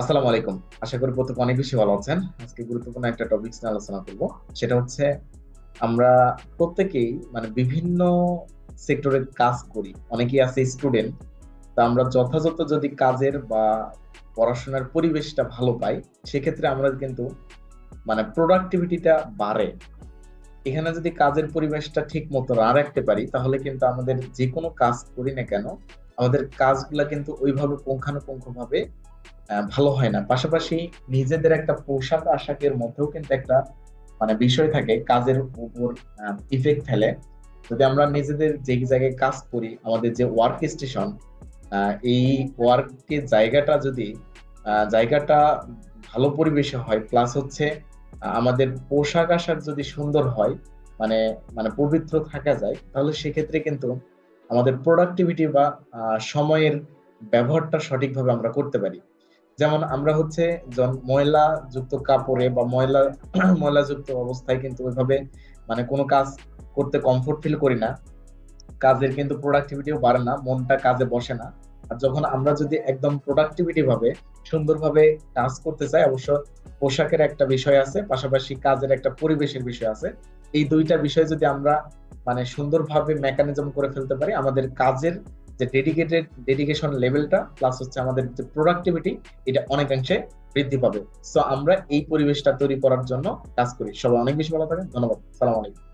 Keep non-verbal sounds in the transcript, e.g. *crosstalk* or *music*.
আসসালামু আলাইকুম। আশা করি প্রত্যেক অনেক বেশি ভালো আছেন। আজকে গুরুত্বপূর্ণ একটা টপিকস নিয়ে আলোচনা করব। সেটা হচ্ছে আমরা প্রত্যেকেই মানে বিভিন্ন সেক্টরে কাজ করি। অনেকেই আছে স্টুডেন্ট তা আমরা যথাযথ যদি কাজের বা পড়াশোনার পরিবেশটা ভালো পাই, সেক্ষেত্রে আমরা কিন্তু মানে প্রোডাক্টিভিটিটা বাড়ে। এখানে যদি কাজের পরিবেশটা ঠিক মতো না রাখতে পারি, তাহলে কিন্তু আমাদের যে কোনো কাজ করি না কেন আমাদের কাজগুলা কিন্তু ওইভাবে পুঙ্খানুপুঙ্খ ভাবে ভালো হয় না। পাশাপাশি নিজেদের একটা পোশাক আশাকের মধ্যেও কিন্তু একটা মানে বিষয় থাকে, কাজের উপর ইফেক্ট ফেলে। যদি আমরা নিজেদের যে জায়গায় কাজ করি, আমাদের যে ওয়ার্ক স্টেশন এই ওয়ার্কের জায়গাটা যদি জায়গাটা ভালো পরিবেশে হয় প্লাস হচ্ছে আমাদের পোশাক আশাক যদি সুন্দর হয় মানে মানে পবিত্র থাকা যায়, তাহলে সেক্ষেত্রে কিন্তু আমাদের প্রোডাক্টিভিটি বা সময়ের ব্যবহারটা সঠিকভাবে আমরা করতে পারি। যেমন আমরা হচ্ছে ময়লা যুক্ত কাপড়ে বা ময়লা *clears throat* ময়লা যুক্ত অবস্থায় কিন্তু ওইভাবে মানে কোনো কাজ করতে কমফোর্ট ফিল করি না। কাজের কিন্তু প্রোডাক্টিভিটিও বাড়ে না, মনটা কাজে বসে না। আর যখন আমরা যদি একদম প্রোডাক্টিভিটি ভাবে সুন্দরভাবে কাজ করতে চাই, অবশ্য পোশাকের একটা বিষয় আছে, পাশাপাশি কাজের একটা পরিবেশের বিষয় আছে। এই দুইটা বিষয় যদি আমরা মানে সুন্দরভাবে মেকানিজম করে ফেলতে পারি আমাদের কাজের যে ডেডিকেটেড ডেডিকেশন লেভেলটা প্লাস হচ্ছে আমাদের যে প্রোডাক্টিভিটি এটা অনেকাংশে বৃদ্ধি পাবে। সো আমরা এই পরিবেশটা তৈরি করার জন্য কাজ করি। সবাই অনেক বেশি ভালো থাকেন। ধন্যবাদ। সালাম আলাইকুম।